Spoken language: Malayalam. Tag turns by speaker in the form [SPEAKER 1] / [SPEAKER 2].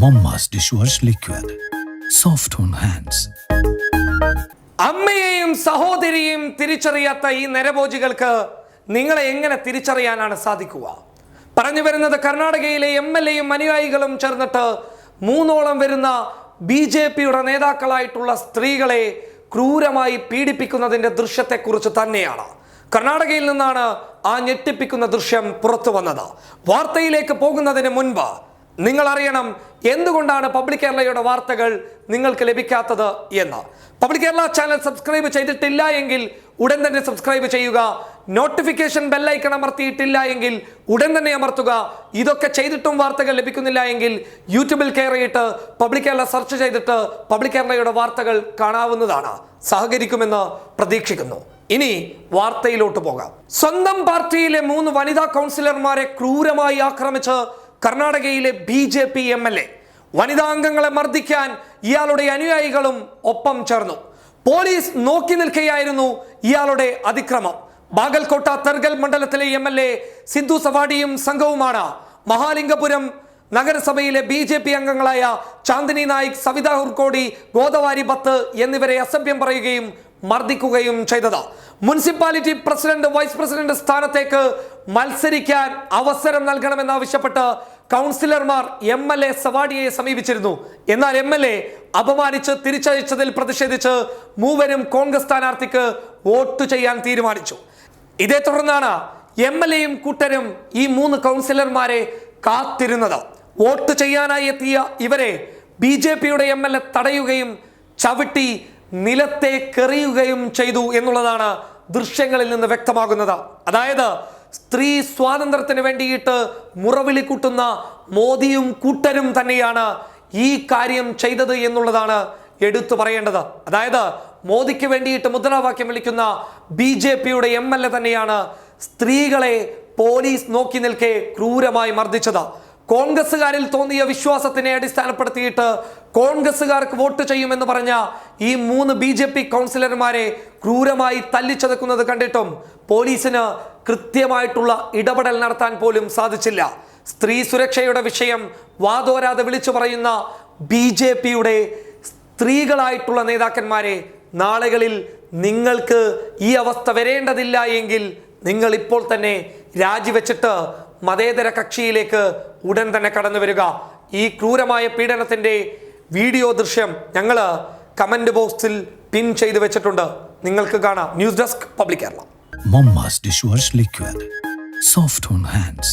[SPEAKER 1] Momma's dishwash liquid soft on hands
[SPEAKER 2] അമ്മയെയും സഹോദരിയെയും തിരിച്ചറിയാത്ത ഈ നരഭോജികൾക്ക് നിങ്ങളെ എങ്ങനെ തിരിച്ചറിയാനാണ് സാധിക്കുക? പറഞ്ഞു വരുന്നത് കർണാടകയിലെ എം എൽ എയും അനുയായികളും ചേർന്നിട്ട് മൂന്നോളം വരുന്ന ബി ജെ പിയുടെ നേതാക്കളായിട്ടുള്ള സ്ത്രീകളെ ക്രൂരമായി പീഡിപ്പിക്കുന്നതിന്റെ ദൃശ്യത്തെക്കുറിച്ച് തന്നെയാണ്. കർണാടകയിൽ നിന്നാണ് ആ ഞെട്ടിപ്പിക്കുന്ന ദൃശ്യം പുറത്തു വന്നത് വാർത്തയിലേക്ക് പോകുന്നതിന് മുൻപ് നിങ്ങൾ അറിയണം എന്തുകൊണ്ടാണ് പബ്ലിക് കേരളയുടെ വാർത്തകൾ നിങ്ങൾക്ക് ലഭിക്കാത്തത് എന്ന്. പബ്ലിക് കേരള ചാനൽ സബ്സ്ക്രൈബ് ചെയ്തിട്ടില്ല എങ്കിൽ ഉടൻ തന്നെ സബ്സ്ക്രൈബ് ചെയ്യുക. നോട്ടിഫിക്കേഷൻ ബെല്ലൈക്കൺ അമർത്തിയിട്ടില്ല എങ്കിൽ ഉടൻ തന്നെ അമർത്തുക. ഇതൊക്കെ ചെയ്തിട്ടും വാർത്തകൾ ലഭിക്കുന്നില്ല എങ്കിൽ യൂട്യൂബിൽ കയറിയിട്ട് പബ്ലിക് കേരള സെർച്ച് ചെയ്തിട്ട് പബ്ലിക് കേരളയുടെ വാർത്തകൾ കാണാവുന്നതാണ്. സഹകരിക്കുമെന്ന് പ്രതീക്ഷിക്കുന്നു. ഇനി വാർത്തയിലോട്ട് പോകാം. സ്വന്തം പാർട്ടിയിലെ മൂന്ന് വനിതാ കൗൺസിലർമാരെ ക്രൂരമായി ആക്രമിച്ച് കർണാടകയിലെ B J P M L A വനിതാംഗങ്ങളെ മർദ്ദിക്കാൻ ഇയാളുടെ അനുയായികളും ഒപ്പം ചേർന്നു. പോലീസ് നോക്കി നിൽക്കുകയായിരുന്നു ഇയാളുടെ അതിക്രമം. ബാഗൽകോട്ട തെർഗൽ മണ്ഡലത്തിലെ എം എൽ എ സിന്ധു സവാഡിയും സംഘവുമാണ് മഹാലിംഗപുരം നഗരസഭയിലെ ബി ജെ പി അംഗങ്ങളായ ചാന്ദിനി നായിക് സവിത ഹുർക്കോടി ഗോദവാരി ബത്ത് എന്നിവരെ അസഭ്യം പറയുകയും മർദ്ദിക്കുകയും ചെയ്തത്. മുനിസിപ്പാലിറ്റി പ്രസിഡന്റ് വൈസ് പ്രസിഡന്റ് സ്ഥാനത്തേക്ക് മത്സരിക്കാൻ അവസരം നൽകണമെന്നാവശ്യപ്പെട്ട് കൗൺസിലർമാർ എം എൽ എ സവാഡിയെ സമീപിച്ചിരുന്നു. എന്നാൽ എം എൽ എ അപമാനിച്ച് തിരിച്ചയച്ചതിൽ പ്രതിഷേധിച്ച് മൂവരും കോൺഗ്രസ് സ്ഥാനാർത്ഥിക്ക് വോട്ട് ചെയ്യാൻ തീരുമാനിച്ചു. ഇതേ തുടർന്നാണ് എം എൽ എയും കൂട്ടരും ഈ മൂന്ന് കൗൺസിലർമാരെ കാത്തിരുന്നത്. വോട്ട് ചെയ്യാനായി എത്തിയ ഇവരെ ബി ജെ പിയുടെ എം എൽ എ തടയുകയും ചവിട്ടി നിലത്തേക്കെറിയുകയും ചെയ്തു എന്നുള്ളതാണ് ദൃശ്യങ്ങളിൽ നിന്ന് വ്യക്തമാകുന്നത്. അതായത് സ്ത്രീ സ്വാതന്ത്ര്യത്തിന് വേണ്ടിയിട്ട് മുറവിളി കൂട്ടുന്ന മോദിയും കൂട്ടരും തന്നെയാണ് ഈ കാര്യം ചെയ്തത് എന്നുള്ളതാണ് എടുത്തു പറയേണ്ടത്. അതായത് മോദിക്ക് വേണ്ടിയിട്ട് മുദ്രാവാക്യം വിളിക്കുന്ന ബി ജെ പിയുടെ എം എൽ എ തന്നെയാണ് സ്ത്രീകളെ പോലീസ് നോക്കി നിൽക്കെ ക്രൂരമായി മർദ്ദിച്ചത്. കോൺഗ്രസ്സുകാരിൽ തോന്നിയ വിശ്വാസത്തിനെ അടിസ്ഥാനപ്പെടുത്തിയിട്ട് കോൺഗ്രസ്സുകാർക്ക് വോട്ട് ചെയ്യുമെന്ന് പറഞ്ഞ ഈ മൂന്ന് ബി ജെ പി കൗൺസിലർമാരെ ക്രൂരമായി തല്ലിച്ചതക്കുന്നത് കണ്ടിട്ടും പോലീസിന് കൃത്യമായിട്ടുള്ള ഇടപെടൽ നടത്താൻ പോലും സാധിച്ചില്ല. സ്ത്രീ സുരക്ഷയുടെ വിഷയം വാതോരാതെ വിളിച്ചു പറയുന്ന ബി ജെ പിയുടെ സ്ത്രീകളായിട്ടുള്ള നേതാക്കന്മാരെ നാളുകളിൽ നിങ്ങൾക്ക് ഈ അവസ്ഥ വരേണ്ടതില്ല എങ്കിൽ നിങ്ങൾ ഇപ്പോൾ തന്നെ രാജിവെച്ചിട്ട് മതേതര കക്ഷിയിലേക്ക് ഉടൻ തന്നെ കടന്നു വരിക. ഈ ക്രൂരമായ പീഡനത്തിന്റെ വീഡിയോ ദൃശ്യം ഞങ്ങൾ കമന്റ് ബോക്സിൽ പിൻ ചെയ്തു വെച്ചിട്ടുണ്ട്. നിങ്ങൾക്ക് കാണാം. News desk public Kerala.
[SPEAKER 1] Liquid. Soft hands.